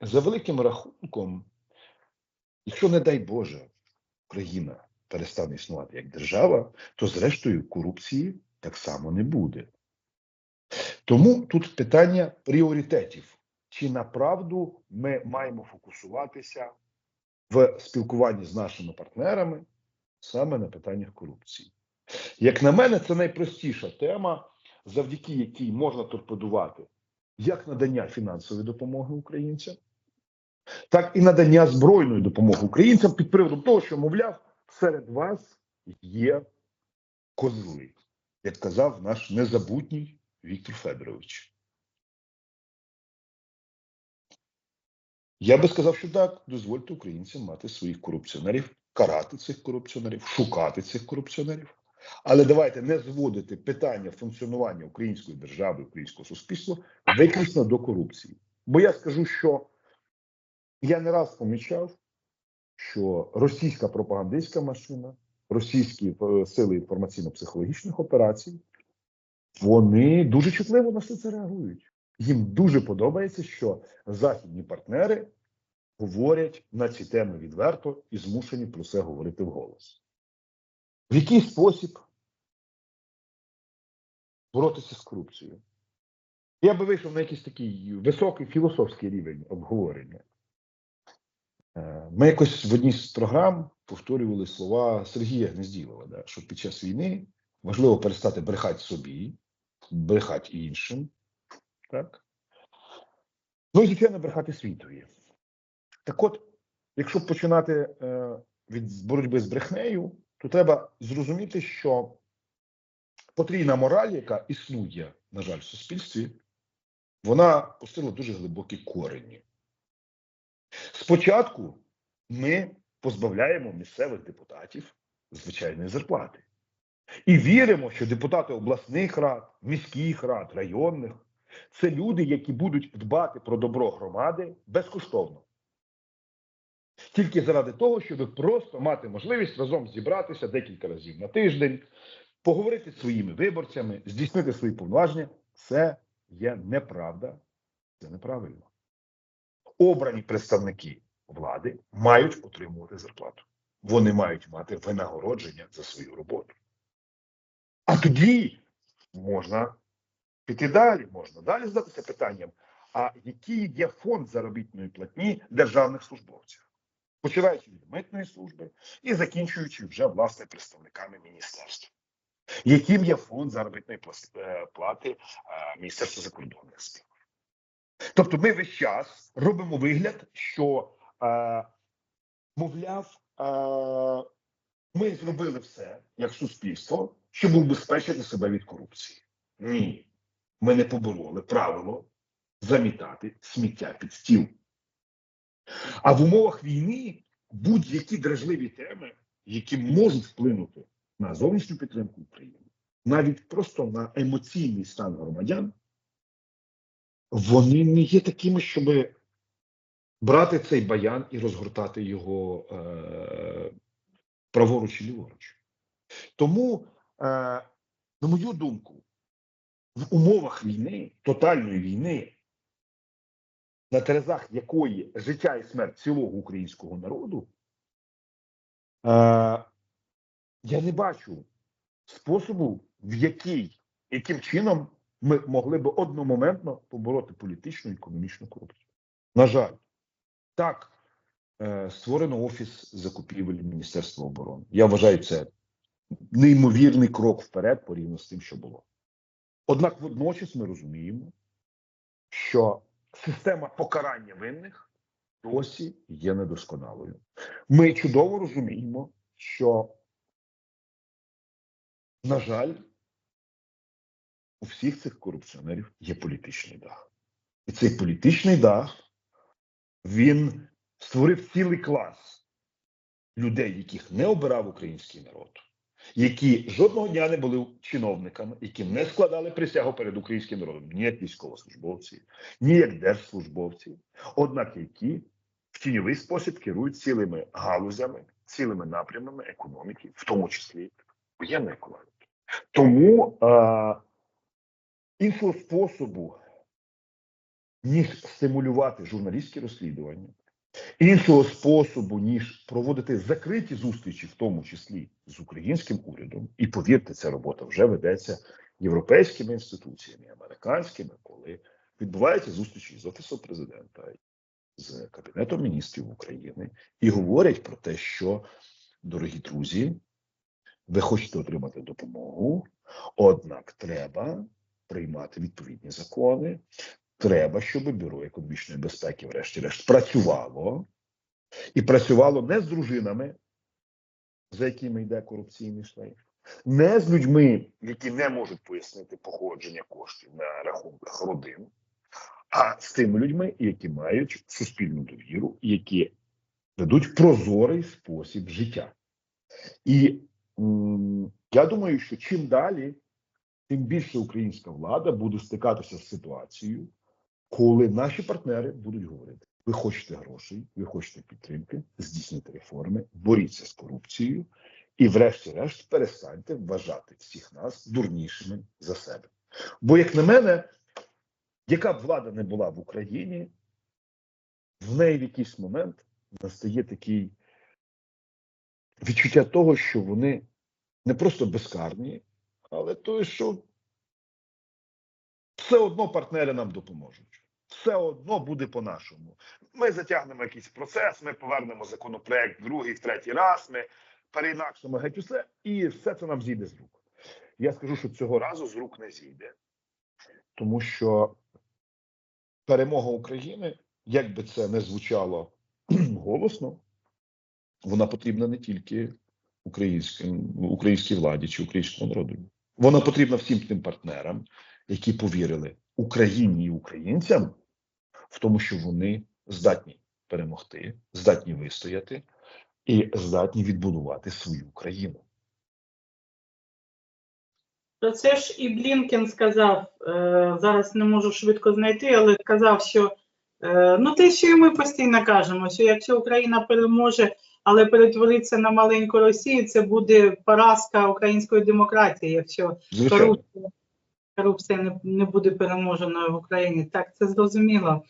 за великим рахунком, якщо, не дай Боже, Україна перестане існувати як держава, то зрештою корупції так само не буде. Тому тут питання пріоритетів. Чи направду ми маємо фокусуватися в спілкуванні з нашими партнерами саме на питаннях корупції? Як на мене, це найпростіша тема, завдяки якій можна торпедувати як надання фінансової допомоги українцям, так і надання збройної допомоги українцям під приводом того, що, мовляв, серед вас є козли, як казав наш незабутній Віктор Федорович. Я би сказав, що так, дозвольте українцям мати своїх корупціонерів, карати цих корупціонерів, шукати цих корупціонерів. Але давайте не зводити питання функціонування української держави, українського суспільства виключно до корупції. Бо я скажу, що я не раз помічав, що російська пропагандистська машина, російські е, сили інформаційно-психологічних операцій, вони дуже чутливо на все це реагують. Їм дуже подобається, що західні партнери говорять на ці теми відверто і змушені про це говорити вголос. В який спосіб боротися з корупцією? Я би вийшов на якийсь такий високий філософський рівень обговорення. Е, Ми якось в одній з програм повторювали слова Сергія Гнезділова, да, що під час війни важливо перестати брехати собі, брехати іншим. Так? Ну і, звичайно, брехати світові. Так от, якщо починати е, від боротьби з брехнею, то треба зрозуміти, що потрійна мораль, яка існує, на жаль, в суспільстві, вона пустила дуже глибокі корені. Спочатку ми позбавляємо місцевих депутатів звичайної зарплати. І віримо, що депутати обласних рад, міських рад, районних це люди, які будуть дбати про добро громади безкоштовно. Тільки заради того, щоб просто мати можливість разом зібратися декілька разів на тиждень, поговорити з своїми виборцями, здійснити свої повноваження. Це є неправда, це неправильно. Обрані представники влади мають отримувати зарплату. Вони мають мати винагородження за свою роботу. А тоді можна піти далі, можна далі задатися питанням, а який є фонд заробітної платні державних службовців, починаючи від митної служби і закінчуючи вже власне представниками міністерства. Яким є фонд заробітної е, плати е, Міністерства закордонних справ? Тобто ми весь час робимо вигляд, що, е, мовляв, е, ми зробили все як суспільство, щоб убезпечити себе від корупції. Ні, ми не побороли правило замітати сміття під стіл. А в умовах війни будь-які дражливі теми, які можуть вплинути на зовнішню підтримку України, навіть просто на емоційний стан громадян, вони не є такими, щоб брати цей баян і розгортати його е, праворуч і ліворуч. Тому, е, на мою думку, в умовах війни, тотальної війни, на терезах якої життя і смерть цілого українського народу, е, я не бачу способу, в який, яким чином ми могли би одномоментно побороти політичну і економічну корупцію. На жаль, так е, створено офіс закупівель Міністерства оборони. Я вважаю це неймовірний крок вперед порівняно з тим, що було. Однак водночас ми розуміємо, що система покарання винних досі є недосконалою. Ми чудово розуміємо, що, на жаль, у всіх цих корупціонерів є політичний дах. І цей політичний дах він створив цілий клас людей, яких не обирав український народ, які жодного дня не були чиновниками, які не складали присягу перед українським народом, ні як військовослужбовці, ні як держслужбовці, однак які в тіньовий спосіб керують цілими галузями, цілими напрямами економіки, в тому числі воєнної економіки. Тому е, іншого способу ніж стимулювати журналістські розслідування, іншого способу, ніж проводити закриті зустрічі, в тому числі з українським урядом, і повірте, ця робота вже ведеться європейськими інституціями, американськими, коли відбуваються зустрічі з офісом президента, з кабінетом міністрів України, і говорять про те, що дорогі друзі, ви хочете отримати допомогу, однак треба приймати відповідні закони. Треба, щоб бюро економічної безпеки, врешті-решт, працювало і працювало не з дружинами, за якими йде корупційний шлейф, не з людьми, які не можуть пояснити походження коштів на рахунках родин, а з тими людьми, які мають суспільну довіру, які ведуть прозорий спосіб життя. І м, я думаю, що чим далі, тим більше українська влада буде стикатися з ситуацією, коли наші партнери будуть говорити: ви хочете грошей, ви хочете підтримки, здійсніть реформи, боріться з корупцією, і, врешті-решт, перестаньте вважати всіх нас дурнішими за себе. Бо, як на мене, яка б влада не була в Україні, в неї в якийсь момент настає такий відчуття того, що вони не просто безкарні, але то, що все одно партнери нам допоможуть. Все одно буде по-нашому. Ми затягнемо якийсь процес, ми повернемо законопроект другий, третій раз, ми переінакшимо геть усе, і все це нам зійде з рук. Я скажу, що цього разу з рук не зійде, тому що перемога України, як би це не звучало голосно, вона потрібна не тільки українській владі чи українському народу. Вона потрібна всім тим партнерам, які повірили Україні і українцям в тому, що вони здатні перемогти, здатні вистояти і здатні відбудувати свою країну. Про це ж і Блінкен сказав, е, зараз не можу швидко знайти, але сказав, що е, ну те, що і ми постійно кажемо, що якщо Україна переможе, але перетвориться на маленьку Росію, це буде поразка української демократії, якщо корупція, корупція не, не буде переможеною в Україні. Так, це зрозуміло.